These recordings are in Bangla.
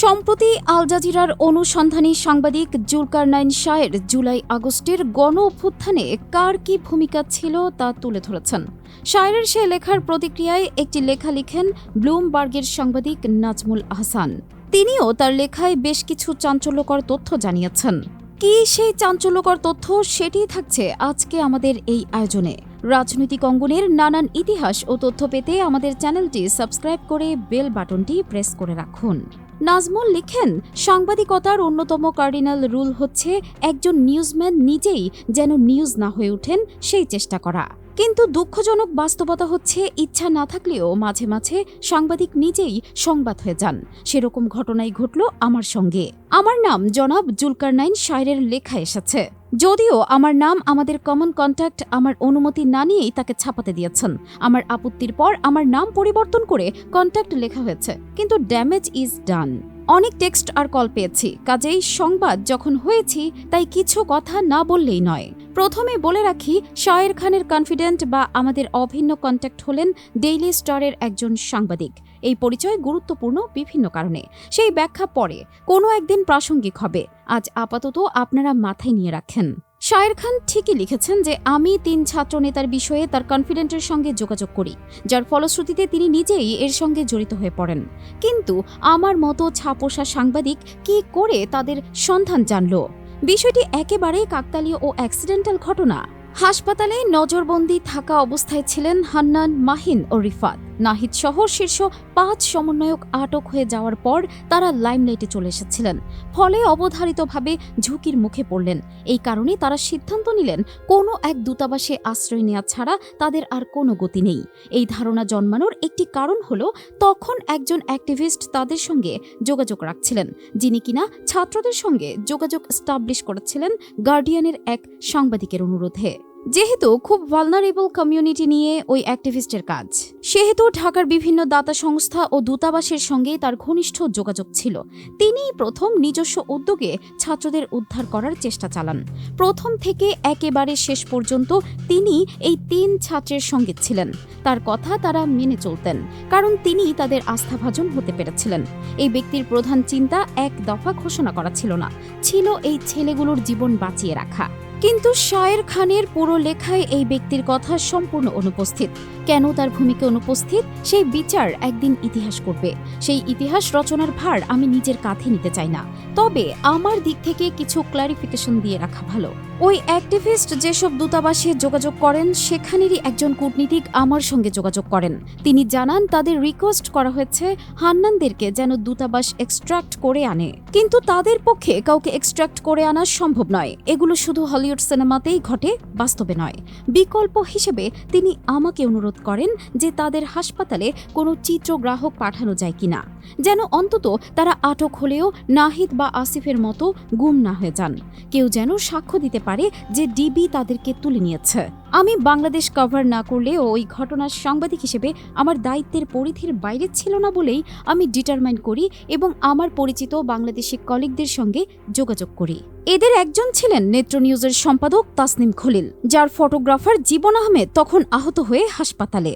সম্প্রতি আল জাজিরার অনুসন্ধানী সাংবাদিক জুলকার নাইন শাহের জুলাই আগস্টের গণ অভ্যুত্থানে কার কি ভূমিকা ছিল তা তুলে ধরেছেন। শায়ের সে লেখার প্রতিক্রিয়ায় একটি লেখা লিখেন ব্লুমবার্গের সাংবাদিক নাজমুল আহসান। তিনিও তার লেখায় বেশ কিছু চাঞ্চল্যকর তথ্য জানিয়েছেন। কি সেই চাঞ্চল্যকর তথ্য সেটিই থাকছে আজকে আমাদের এই আয়োজনে। রাজনৈতিক অঙ্গনের নানান ইতিহাস ও তথ্য পেতে আমাদের চ্যানেলটি সাবস্ক্রাইব করে বেল বাটনটি প্রেস করে রাখুন। নাজমুল লিখেন, সাংবাদিকতার অন্যতম কার্ডিনাল রুল হচ্ছে একজন নিউজম্যান নিজেই যেন নিউজ না হয়ে ওঠেন, সেই চেষ্টা করা। কিন্তু দুঃখজনক বাস্তবতা হচ্ছে, ইচ্ছা না থাকলেও মাঝে মাঝে সাংবাদিক নিজেই সংবাদ হয়ে যান। সেরকম ঘটনাই ঘটল আমার সঙ্গে। আমার নাম জনাব জুলকার নাইন শায়রের লেখা এসেছে। যদিও আমার নাম, আমাদের কমন কন্ট্যাক্ট আমার অনুমতি না নিয়েই তাকে ছাপাতে দিয়েছেন। আমার আপত্তির পর আমার নাম পরিবর্তন করে কন্ট্যাক্ট লেখা হয়েছে। কিন্তু ড্যামেজ ইজ ডান অনেক টেক্সট আর কল পেয়েছি। কাজেই সংবাদ যখন হয়েছি, তাই কিছু কথা না বললেই নয়। প্রথমে বলে রাখি, শায়ের খানের কনফিডেন্ট বা আমাদের অভিন্ন কন্ট্যাক্ট হলেন ডেইলি স্টারের একজন সাংবাদিক। এই পরিচয় গুরুত্বপূর্ণ বিভিন্ন কারণে। সেই ব্যাখ্যা পরে, কোনো একদিন প্রাসঙ্গিক হবে। আজ আপাতত আপনারা মাথায় নিয়ে রাখেন। শায়ের খান ঠিকই লিখেছেন যে, আমি তিন ছাত্র নেতার বিষয়ে তার কনফিডেন্টের সঙ্গে যোগাযোগ করি, যার ফলশ্রুতিতে তিনি নিজেই এর সঙ্গে জড়িত হয়ে পড়েন। কিন্তু আমার মতো ছাপোষা সাংবাদিক কি করে তাদের সন্ধান জানল? বিষয়টি একেবারে কাকতালীয় ও অ্যাক্সিডেন্টাল ঘটনা। হাসপাতালে নজরবন্দি থাকা অবস্থায় ছিলেন হান্নান মাহিন ও রিফাত। নাহিদ সহ শীর্ষ পাঁচ সমন্বয়ক আটক হয়ে যাওয়ার পর তারা লাইমলাইটে চলে এসেছিলেন। ফলে অবধারিতভাবে ঝুঁকির মুখে পড়লেন। এই কারণে তারা সিদ্ধান্ত নিলেন, কোনো এক দূতাবাসে আশ্রয় নেওয়া ছাড়া তাদের আর কোনো গতি নেই। এই ধারণা জন্মানোর একটি কারণ হল, তখন একজন অ্যাক্টিভিস্ট তাদের সঙ্গে যোগাযোগ রাখছিলেন, যিনি কিনা ছাত্রদের সঙ্গে যোগাযোগ স্টাবলিশ করেছিলেন গার্ডিয়ানের এক সাংবাদিকের অনুরোধে। যেহেতু খুব ভালনারেবল কমিউনিটি নিয়ে ওই অ্যাক্টিভিস্টের কাজ। সেহেতু ঢাকার বিভিন্ন দাতা সংস্থা ও দূতাবাসের সঙ্গে তার ঘনিষ্ঠ যোগাযোগ ছিল। তিনিই প্রথম নিজস্ব উদ্যোগে ছাত্রদের উদ্ধার করার চেষ্টা চালান। প্রথম থেকে একেবারে শেষ পর্যন্ত তিনি এই তিন ছাত্রের সঙ্গে ছিলেন। তার কথা তারা মেনে চলতেন, কারণ তিনি তাদের আস্থাভাজন হতে পেরেছিলেন। এই ব্যক্তির প্রধান চিন্তা এক দফা ঘোষণা করা ছিল না, ছিল এই ছেলেগুলোর জীবন বাঁচিয়ে রাখা। কিন্তু শায়ের খানের পুরো লেখায় এই ব্যক্তির কথা সম্পূর্ণ অনুপস্থিত। কেন তার ভূমিকা অনুপস্থিত? সেই বিচার একদিন ইতিহাস করবে। সেই ইতিহাস রচনার ভার আমি নিজের কাঁধে নিতে চাই না। তবে আমার দিক থেকে কিছু ক্লারিফিকেশন দিয়ে রাখা ভালো। ওই অ্যাক্টিভিস্ট যেসব দূতাবাসে যোগাযোগ করেন, সেখানেরই একজন কূটনীতিক আমার সঙ্গে যোগাযোগ করেন। তিনি জানান, তাদের রিকোয়েস্ট করা হয়েছে হান্নানদেরকে যেন দূতাবাস এক্সট্রাক্ট করে আনে। কিন্তু তাদের পক্ষে কাউকে এক্সট্রাক্ট করে আনা সম্ভব নয়। এগুলো শুধু হলিউড সিনেমাতেই ঘটে বাস্তবে নয়। বিকল্প হিসেবে তিনি আমাকে অনুরোধ করেন যে তাদের হাসপাতালে কোনো চিত্রগ্রাহক পাঠানো যায় কিনা, যেন অন্তত তারা আটক হলেও নাহিদ বা আসিফের মতো গুম না হয়ে যান। কেউ যেন সাক্ষ্য দিতে পারে যে ডিবি তাদেরকে তুলে নিয়েছে। আমি বাংলাদেশ কভার না করলেও ওই ঘটনার সাংবাদিক হিসেবে আমার দায়িত্বের পরিধির বাইরে ছিল না বলেই আমি ডিটারমাইন করি এবং আমার পরিচিত বাংলাদেশি কলিগদের সঙ্গে যোগাযোগ করি। এদের একজন ছিলেন নেত্র নিউজের সম্পাদক তাসনিম খলিল, যার ফটোগ্রাফার জীবন আহমেদ তখন আহত হয়ে হাসপাতালে।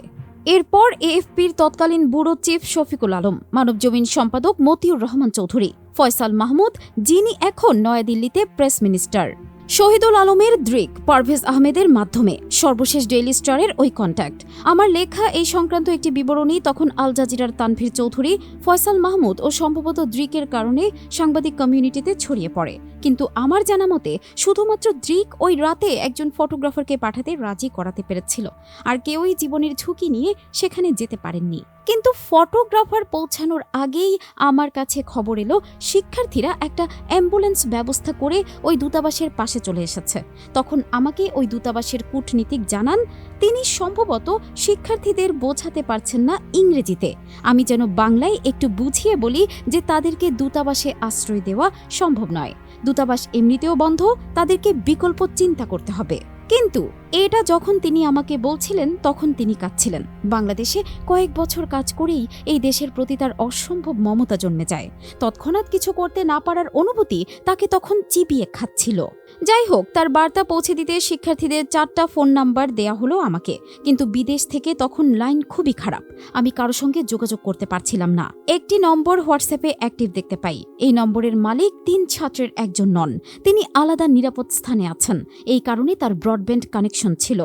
এরপর এএফপির তৎকালীন ব্যুরো চিফ শফিকুল আলম, মানবজমিন সম্পাদক মতিউর রহমান চৌধুরী, ফয়সাল মাহমুদ যিনি এখন নয়াদিল্লিতে প্রেস মিনিস্টার শহীদুল আলমের দৃক পারভেজ আহমেদের মাধ্যমে সর্বশেষ ডেইলি স্টারের ওই কন্ট্যাক্ট আমার লেখা এই সংক্রান্ত একটি বিবরণী তখন আল জাজিরার তানভীর চৌধুরী, ফয়সাল মাহমুদ ও সম্ভবত দৃকের কারণে সাংবাদিক কমিউনিটিতে ছড়িয়ে পড়ে। কিন্তু আমার জানা মতে শুধুমাত্র দ্রিক ওই রাতে একজন ফটোগ্রাফারকে পাঠাতে রাজি করাতে পেরেছিল। আর কেউই জীবনের ঝুঁকি নিয়ে সেখানে যেতে পারেননি। কিন্তু ফটোগ্রাফার পৌঁছানোর আগেই আমার কাছে খবর এলো, শিক্ষার্থীরা একটা অ্যাম্বুলেন্স ব্যবস্থা করে ওই দূতাবাসের পাশে চলে এসেছে। তখন আমাকে ওই দূতাবাসের কূটনীতিক জানান, তিনি সম্ভবত শিক্ষার্থীদের বোঝাতে পারছেন না ইংরেজিতে। আমি যেন বাংলায় একটু বুঝিয়ে বলি যে তাদেরকে দূতাবাসে আশ্রয় দেওয়া সম্ভব নয়। দূতাবাস এমনিতেও বন্ধ তাদেরকে বিকল্প চিন্তা করতে হবে। কিন্তু এটা যখন তিনি আমাকে বলছিলেন, তখন তিনি কাঁদছিলেন। বাংলাদেশে কয়েক বছর কাজ করেই এই দেশের প্রতি তার অসম্ভব মমতা জন্মে যায়। তৎক্ষণাৎ কিছু করতে না পারার অনুভূতি তাকে তখন চিবিয়ে খাচ্ছিল। যাই হোক, তার বার্তা পৌঁছে দিতে শিক্ষার্থীদের চারটা ফোন নাম্বার দেয়া হলো আমাকে। কিন্তু বিদেশ থেকে তখন লাইন খুবই খারাপ। আমি কারও সঙ্গে যোগাযোগ করতে পারছিলাম না। একটি নম্বর হোয়াটসঅ্যাপে অ্যাক্টিভ দেখতে পাই। এই নম্বরের মালিক তিন ছাত্রের একজন নন। তিনি আলাদা নিরাপদ স্থানে আছেন। এই কারণে তার ব্রডব্যান্ড কানেকশন ছিল।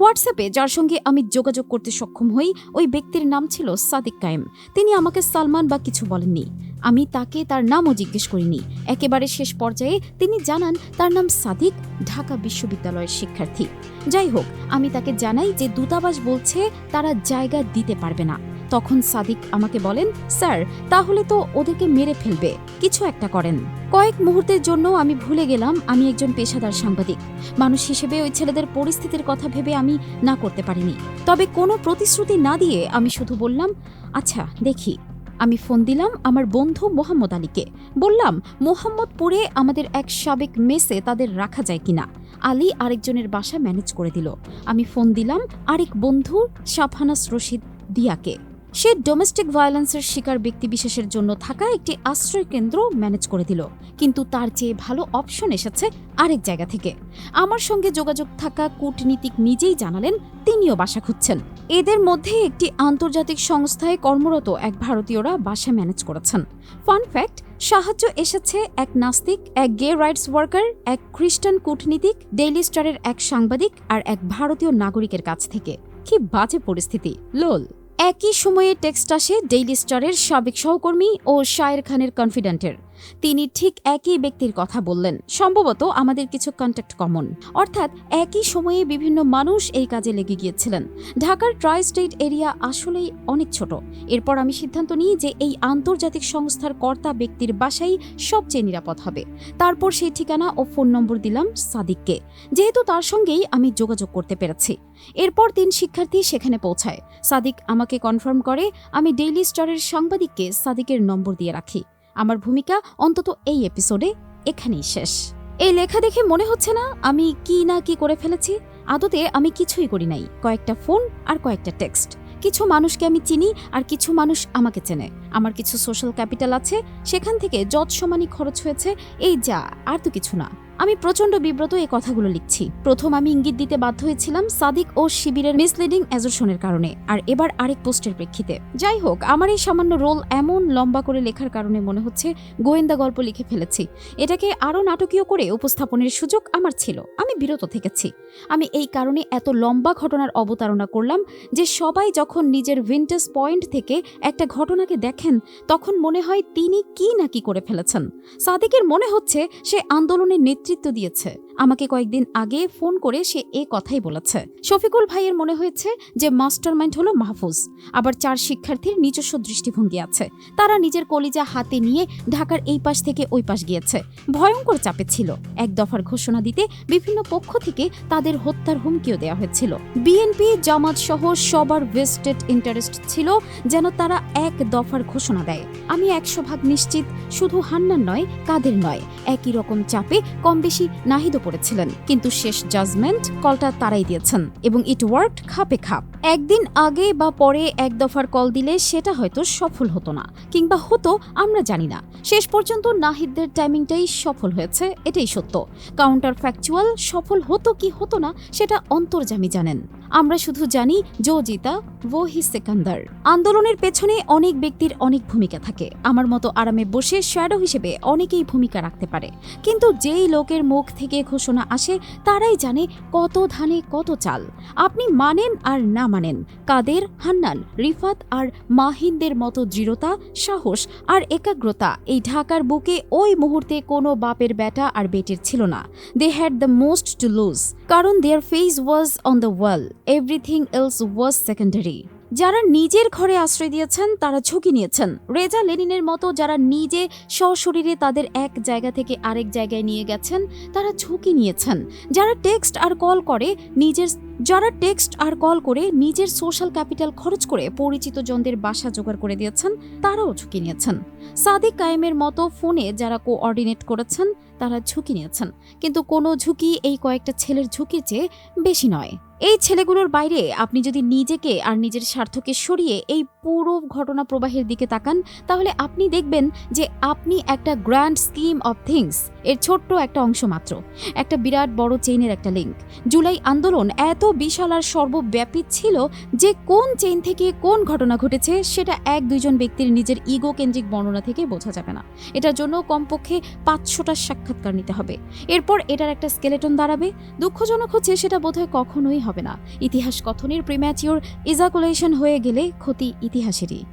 হোয়াটসঅ্যাপে যার সঙ্গে আমি যোগাযোগ করতে সক্ষম হই, ওই ব্যক্তির নাম ছিল সাদিক কায়েম। তিনি আমাকে সালমান বা কিছু বলেননি। আমি তাকে তার নামও জিজ্ঞেস করিনি। একেবারে শেষ পর্যায়ে তিনি জানান, তার নাম সাদিক, ঢাকা বিশ্ববিদ্যালয়ের শিক্ষার্থী। যাই হোক, আমি তাকে জানাই যে দূতাবাস বলছে তারা জায়গা দিতে পারবে না। তখন সাদিক আমাকে বলেন, স্যার, তাহলে তো ওদেরকে মেরে ফেলবে। কিছু একটা করেন। কয়েক মুহূর্তের জন্য আমি ভুলে গেলাম, আমি একজন পেশাদার সাংবাদিক। মানুষ হিসেবে ওই ছেলেদের পরিস্থিতির কথা ভেবে আমি না করতে পারিনি। তবে কোনো প্রতিশ্রুতি না দিয়ে আমি শুধু বললাম আচ্ছা দেখি। আমি ফোন দিলাম আমার বন্ধু মোহাম্মদ আলীকে। বললাম, মোহাম্মদপুরে আমাদের এক সাবেক মেসে তাদের রাখা যায় কিনা? আলী আরেকজনের বাসা ম্যানেজ করে দিল। আমি ফোন দিলাম আরেক বন্ধু সাফানাস রশিদ দিয়াকে। সে ডোমেস্টিক ভায়োলেন্সের শিকার ব্যক্তিবিশেষের জন্য থাকা একটি আশ্রয় কেন্দ্র ম্যানেজ করে দিল। কিন্তু তার চেয়ে ভালো অপশন এসেছে আরেক জায়গা থেকে। আমার সঙ্গে যোগাযোগ থাকা কূটনীতিক নিজেই জানালেন, তিনিও বাসা খুঁজছেন। এদের মধ্যে একটি আন্তর্জাতিক সংস্থায় কর্মরত এক ভারতীয়রা বাসা ম্যানেজ করেছেন। ফান ফ্যাক্ট সাহায্য এসেছে এক নাস্তিক, এক গে রাইটস ওয়ার্কার এক খ্রিস্টান কূটনীতিক ডেইলি স্টারের এক সাংবাদিক আর এক ভারতীয় নাগরিকের কাছ থেকে। কি বাজে পরিস্থিতি, লোল। একই সময়ে টেক্সট আসে ডেইলি স্টারের সাবেক সহকর্মী ও শায়ের খানের কনফিডেন্টের তিনি ঠিক একই ব্যক্তির কথা বললেন। সম্ভবত আমাদের কিছু কন্ট্যাক্ট কমন অর্থাৎ একই সময়ে বিভিন্ন মানুষ এই কাজে লেগে গিয়েছিলেন। ঢাকার ট্রাই স্টেট এরিয়া আসলেই অনেক ছোট। এরপর আমি সিদ্ধান্ত নিই যে এই আন্তর্জাতিক সংস্থার কর্তা ব্যক্তির বাসাই সবচেয়ে নিরাপদ হবে। তারপর সেই ঠিকানা ও ফোন নম্বর দিলাম সাদিককে। যেহেতু তার সঙ্গেই আমি যোগাযোগ করতে পেরেছি। এরপর তিন শিক্ষার্থী সেখানে পৌঁছায়। সাদিক আমাকে কনফার্ম করে, আমি ডেইলি স্টারের সাংবাদিককে সাদিকের নম্বর দিয়ে রাখি। আমার ভূমিকা অন্তত এই এপিসোডে এখানেই শেষ। এই লেখা দেখে মনে হচ্ছে না আমি কি না কি করে ফেলেছি। আদতে আমি কিছুই করি নাই, কয়েকটা ফোন আর কয়েকটা টেক্সট কিছু মানুষকে আমি চিনি আর কিছু মানুষ আমাকে চেনে। আমার কিছু সোশ্যাল ক্যাপিটাল আছে, সেখান থেকে যৎ সমানই খরচ হয়েছে, এই যা আর তো কিছু না। আমি প্রচণ্ড বিব্রত এই কথাগুলো লিখছি। প্রথম আমি ইঙ্গিত দিতে বাধ্য হয়েছিলাম সাদিক ও শিবিরের মিসলিডিং অ্যাজোশনের কারণে। আর এবার আরেক পোস্টের প্রেক্ষিতে। যাই হোক, আমার এই সামান্য রোল এমন লম্বা করে লেখার কারণে মনে হচ্ছে গোয়েন্দা গল্প লিখে ফেলেছি। এটাকে আরও নাটকীয় করে উপস্থাপনের সুযোগ আমার ছিল। আমি বিরত থেকেছি। আমি এই কারণে এত লম্বা ঘটনার অবতারণা করলাম যে সবাই যখন নিজের ভিন্টেজ পয়েন্ট থেকে একটা ঘটনাকে দেখেন, তখন মনে হয় তিনি কি না কি করে ফেলেছেন। সাদিকের মনে হচ্ছে সে আন্দোলনের নেতৃত্ব দিয়েছে। আমাকে কয়েকদিন আগে ফোন করে সে এ কথাই বলেছে। শফিকুল ভাইয়ের মনে হয়েছে যে মাস্টার মাইন্ড হলো মাহফুজ। আবার চার শিক্ষার্থীর নিজস্ব দৃষ্টিভঙ্গি আছে। তারা নিজের কলিজা হাতে নিয়ে ঢাকার এই পাশ থেকে ওই পাশ গিয়েছে। ভয়ঙ্কর চাপে ছিল। এক দফার ঘোষণা দিতে বিভিন্ন পক্ষ থেকে তাদের হত্যার হুমকিও দেওয়া হয়েছিল। বিএনপি, জামাত সহ সবার ভেস্টেড ইন্টারেস্ট ছিল যেন তারা এক দফার ঘোষণা দেয়। আমি একশো ভাগ নিশ্চিত শুধু হান্নার নয়, কাদের নয়, একই রকম চাপে কম বেশি নাহিদও পড়েছিলেন। কিন্তু শেষ জাজমেন্ট কলটা তারাই দিয়েছেন এবং ইট ওয়ার্কড খাপে খাপ। একদিন আগে বা পরে এক দফার কল দিলে সেটা হয়তো সফল হতো না, কিংবা হতো আমরা জানি না। শেষ পর্যন্ত নাহিদদের টাইমিংটাই সফল হয়েছে, এটাই সত্য। কাউন্টার ফ্যাকচুয়াল সফল হতো কি হতো না, সেটা অন্তর্জামী জানেন। আমরা শুধু জানি জো জিতা ও হি সেকান্দার। আন্দোলনের পেছনে অনেক ব্যক্তির অনেক ভূমিকা থাকে। আমার মতো আরামে বসে শ্যাডো হিসেবে অনেকেই ভূমিকা রাখতে পারে। কিন্তু যেই লোকের মুখ থেকে ঘোষণা আসে, তারাই জানে কত ধানে কত চাল। আপনি মানেন আর না মানেন। কাদের, হান্নান, রিফাত আর মাহিনদের মতো দৃঢ়তা, সাহস আর একাগ্রতা এই ঢাকার বুকে ওই মুহূর্তে কোনো বাপের বেটা আর বেটির ছিল না। They had the most to lose কারণ their face was on the wall everything else was secondary যারা নিজের ঘরে আশ্রয় দিয়েছেন, তারা ঝুঁকি নিয়েছেন। রেজা লেনিনের মতো যারা নিজে সশরীরে তাদের এক জায়গা থেকে আরেক জায়গায় নিয়ে গেছেন, তারা ঝুঁকি নিয়েছেন। যারা টেক্সট আর কল করে, নিজের যারা টেক্সট আর কল করে, নিজের সোশ্যাল ক্যাপিটাল খরচ করে পরিচিত জনদের বাসা জোগাড় করে দিয়েছেন, তারাও ঝুঁকি নিয়েছেন। সাদিক কায়েমের মতো ফোনে যারা কোঅর্ডিনেট করেছেন, তারা ঝুঁকি নিয়েছেন। কিন্তু কোনো ঝুঁকি এই কয়েকটা ছেলের ঝুঁকির চেয়ে বেশি নয়। এই ছেলেগুলোর বাইরে আপনি যদি নিজেকে আর নিজের স্বার্থকে সরিয়ে এই পুরো ঘটনা প্রবাহের দিকে তাকান, তাহলে আপনি দেখবেন যে আপনি একটা গ্র্যান্ড স্কিম অব থিংস এর ছোট্ট একটা অংশ মাত্র। একটা বিরাট বড় চেইনের একটা লিঙ্ক জুলাই আন্দোলন এত বিশাল আর সর্বব্যাপী ছিল যে কোন চেইন থেকে কোন ঘটনা ঘটেছে সেটা এক দুইজন ব্যক্তির নিজের ইগো কেন্দ্রিক বর্ণনা থেকে বোঝা যাবে না। এটার জন্য কমপক্ষে পাঁচশোটা সাক্ষাৎকার নিতে হবে। এরপর এটার একটা স্কেলেটন দাঁড়াবে। দুঃখজনক হচ্ছে সেটা বোধহয় কখনোই হবে না। ইতিহাস কথনের প্রিম্যাচিওর ইজাকুলেশন হয়ে গেলে ক্ষতি ইতিহাসেরই।